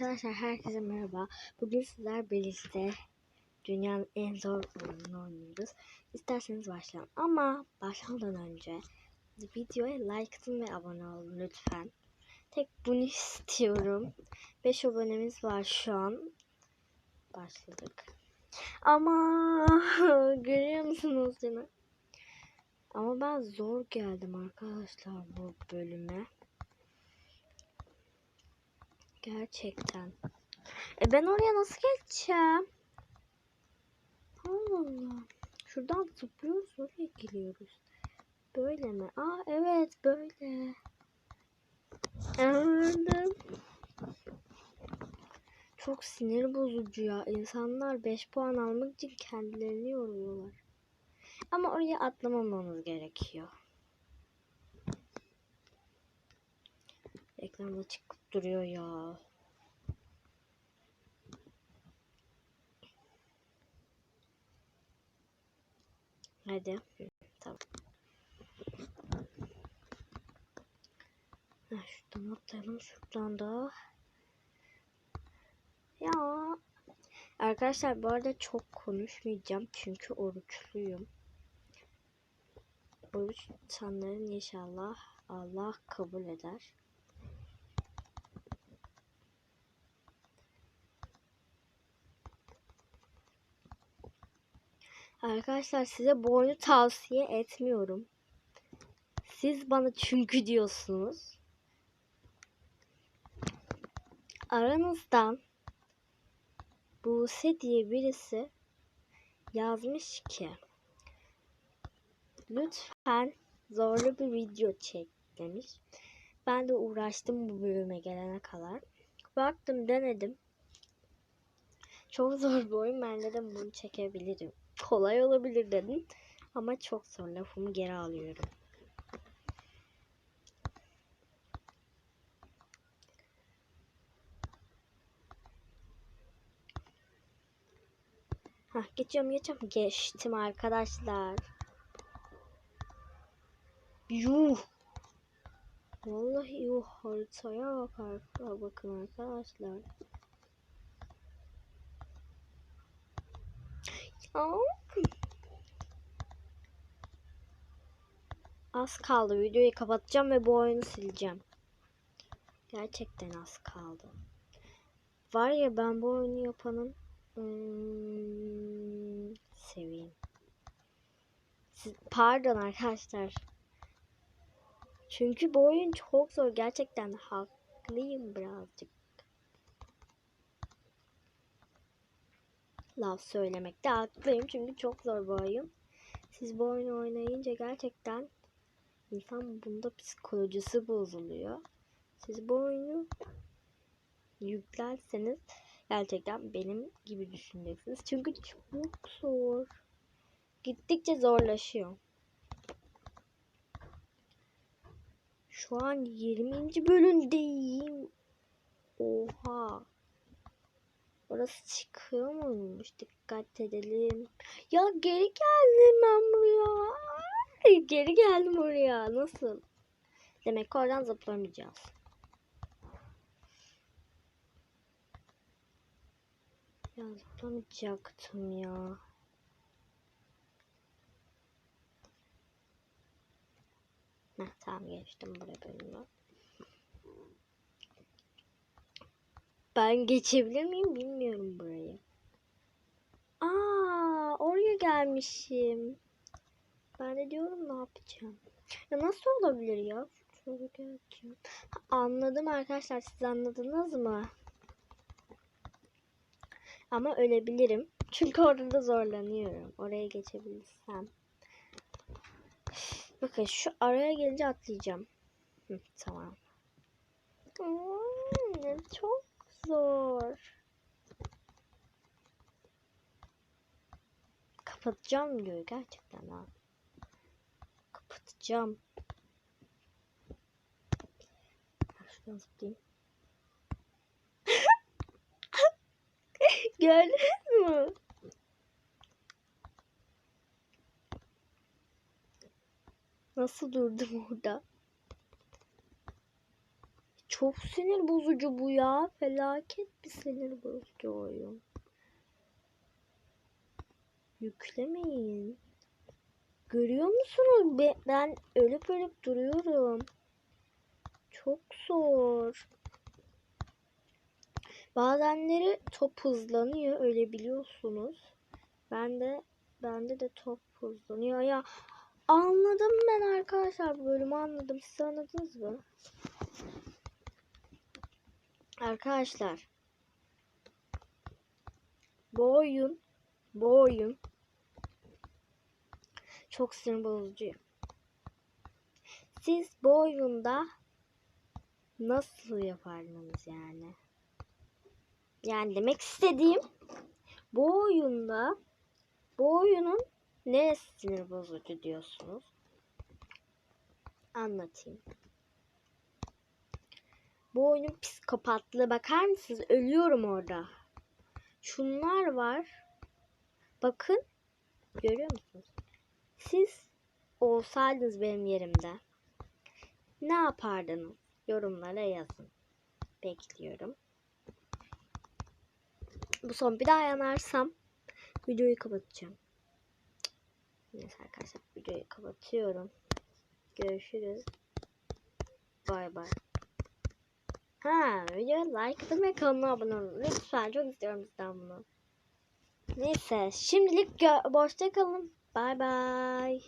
Arkadaşlar herkese merhaba. Bugün sizler birlikte dünyanın en zor oyununu oynuyoruz. İsterseniz başlayalım. Ama başlamadan önce videoya like atın ve abone olun lütfen. Tek bunu istiyorum. 5 abonemiz var şu an. Başladık. Ama görüyor musunuz canım? Ama ben zor geldim arkadaşlar bu bölüme. Gerçekten. E ben oraya nasıl geçeceğim? Allah Allah. Şuradan zıplıyoruz oraya geliyoruz. Böyle mi? Aa evet böyle. Anladım. Çok sinir bozucu ya. İnsanlar 5 puan almak için kendilerini yoruyorlar. Ama oraya atlamamamız gerekiyor. Ekranda çıkıp duruyor ya. Hadi. Tamam. Ha, şuradan atlayalım. Şuradan da. Ya. Arkadaşlar bu arada çok konuşmayacağım. Çünkü oruçluyum. Oruç tutanların inşallah Allah kabul eder. Arkadaşlar size bu tavsiye etmiyorum. Siz bana çünkü diyorsunuz. Aranızdan Buse diye birisi yazmış ki lütfen zorlu bir video çek demiş. Ben de uğraştım bu bölüme gelene kadar. Baktım denedim. Çok zor bir oyun. Ben dedim bunu çekebilirim. Kolay olabilir dedim. Ama çok zor. Lafımı geri alıyorum. Hah, geçiyorum geçiyorum. Geçtim arkadaşlar. Yuh. Vallahi yuh haritaya bakar. Bakın arkadaşlar. Az kaldı. Videoyu kapatacağım ve bu oyunu sileceğim. Gerçekten az kaldı. Var ya ben bu oyunu yapanın hmm, seveyim. Siz, pardon arkadaşlar. Çünkü bu oyun çok zor. Gerçekten haklıyım birazcık. Laf söylemekte haklıyım. Çünkü çok zor bu oyun. Siz bu oyunu oynayınca gerçekten insan bunda psikolojisi bozuluyor. Siz bu oyunu yüklerseniz gerçekten benim gibi düşüneceksiniz. Çünkü çok zor. Gittikçe zorlaşıyor. Şu an 20. bölümdeyim. Oha. Orası çıkıyor muymuş? Dikkat edelim. Ya geri geldim ben buraya. Ay, Geri geldim oraya. Nasıl? Demek oradan zıplamayacağız. Ya zıplamayacaktım ya. Heh, tamam geçtim buraya bölümü. Ben geçebilir miyim bilmiyorum burayı. Aa, gelmişim. Ben de diyorum ne yapacağım. Ya nasıl olabilir ya? Geleceğim. Ha, Anladım arkadaşlar. Siz anladınız mı? Ama ölebilirim. Çünkü orada da zorlanıyorum. Oraya geçebilirsem. Bakın şu araya gelince atlayacağım. Hı, tamam. Hmm, çok zor. Kapatacağım diyor gerçekten ha. Kapatacağım. Şuradan zıplayayım. Gördünüz mü? Nasıl durdum orada? çok sinir bozucu bu ya. Felaket bir sinir bozucu oyun. Yüklemeyin. Görüyor musunuz? Be- Ben ölüp ölüp duruyorum. Çok zor. Bazenleri top hızlanıyor öyle biliyorsunuz. Ben de bende de top hızlanıyor ya. Anladım ben arkadaşlar bu bölümü anladım. Siz anladınız mı? Arkadaşlar bu oyun bu oyun çok sinir bozucu. Siz bu oyunda nasıl yapardınız yani? Yani demek istediğim bu oyunda bu oyunun neresi sinir bozucu diyorsunuz? Anlatayım. Bu oyunun psikopatlığı bakar mısınız? Ölüyorum orada. Şunlar var. Bakın. Görüyor musunuz? Siz olsaydınız benim yerimde ne yapardınız? Yorumlara yazın. Bekliyorum. Bu son bir daha yanarsam videoyu kapatacağım. Neyse arkadaşlar videoyu kapatıyorum. Görüşürüz. Bay bay. Ha, videoya like atın ve kanala abone olun. Lütfen çok istiyorum sizden bunu. Neyse şimdilik boşta kalın. Bay bay.